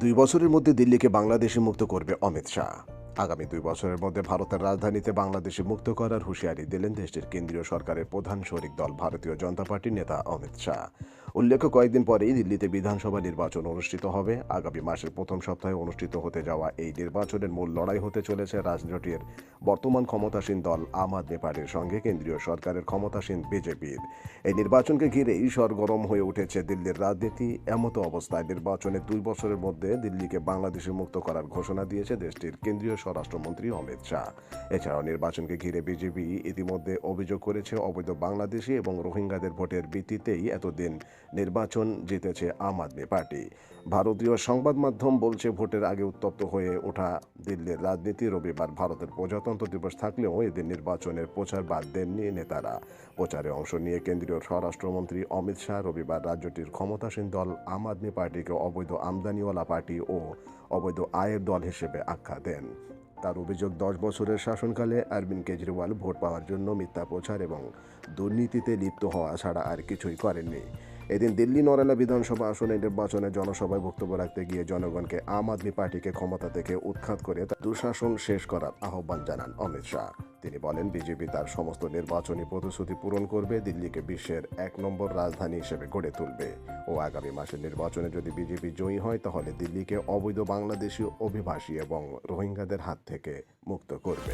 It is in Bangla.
দুই বছরের মধ্যে দিল্লিকে বাংলাদেশে মুক্ত করবে অমিত শাহ। আগামী দুই বছরের মধ্যে ভারতের রাজধানীতে বাংলাদেশে মুক্ত করার হুঁশিয়ারি দিলেন দেশটির কেন্দ্রীয় সরকারের প্রধান শরিক দল, ভারতীয় জনতা পার্টির নেতা অমিত শাহ। উল্লেখ্য, কয়েকদিন পরেই দিল্লিতে বিধানসভা নির্বাচন অনুষ্ঠিত হবে। আগামী মাসের প্রথম সপ্তাহে অনুষ্ঠিত হতে যাওয়া এই নির্বাচনের মূল লড়াই হতে চলেছে রাজনীতির বর্তমান ক্ষমতাসীন দল আম আদমি পার্টির সঙ্গে, কেন্দ্রীয় সরকারের ক্ষমতাসীন বিজেপির। এই নির্বাচনকে ঘিরেই সরগরম হয়ে উঠেছে দিল্লির রাজনীতি। এমতো অবস্থায় নির্বাচনের দুই বছরের মধ্যে দিল্লিকে বাংলাদেশে মুক্ত করার ঘোষণা দিয়েছে দেশটির কেন্দ্রীয় স্বরাষ্ট্রমন্ত্রী অমিত শাহ। এছাড়াও নির্বাচনকে ঘিরে বিজেপি ইতিমধ্যে অভিযোগ করেছে, অবৈধ বাংলাদেশি এবং রোহিঙ্গাদের ভোটের ভিত্তিতেই এতদিন নির্বাচন জিতেছে আম আদমি পার্টি। ভারতীয় সংবাদ মাধ্যম বলছে, ভোটের আগে উত্তপ্ত হয়ে ওঠা দিল্লির রাজনীতি রবিবার ভারতের প্রজাতন্ত্র দিবস থাকলেও এদিন নির্বাচনের প্রচার বাদ দেননি নেতারা। প্রচারে অংশ নিয়ে কেন্দ্রীয় স্বরাষ্ট্রমন্ত্রী অমিত শাহ রবিবার রাজ্যটির ক্ষমতাসীন দল আম আদমি পার্টিকে অবৈধ আমদানিওয়ালা পার্টি ও অবৈধ আয়ের দল হিসেবে আখ্যা দেন। তার অভিযোগ, দশ বছরের শাসনকালে অরবিন্দ কেজরিওয়াল ভোট পাওয়ার জন্য মিথ্যা প্রচার এবং দুর্নীতিতে লিপ্ত হওয়া ছাড়া আর কিছুই করেননি। এদিন দিল্লি নরেলা বিধানসভা আসনে নির্বাচনে জনসভায় বক্তব্য রাখতে গিয়ে জনগণকে আম আদমি পার্টিকে ক্ষমতা থেকে উৎখাত করে তার দুঃশাসন শেষ করার আহ্বান জানান অমিত শাহ। তিনি বলেন, বিজেপি তার সমস্ত নির্বাচনী প্রতিশ্রুতি পূরণ করবে, দিল্লিকে বিশ্বের এক নম্বর রাজধানী হিসেবে গড়ে তুলবে। ও আগামী মাসের নির্বাচনে যদি বিজেপি জয়ী হয়, তাহলে দিল্লিকে অবৈধ বাংলাদেশি অভিবাসী এবং রোহিঙ্গাদের হাত থেকে মুক্ত করবে।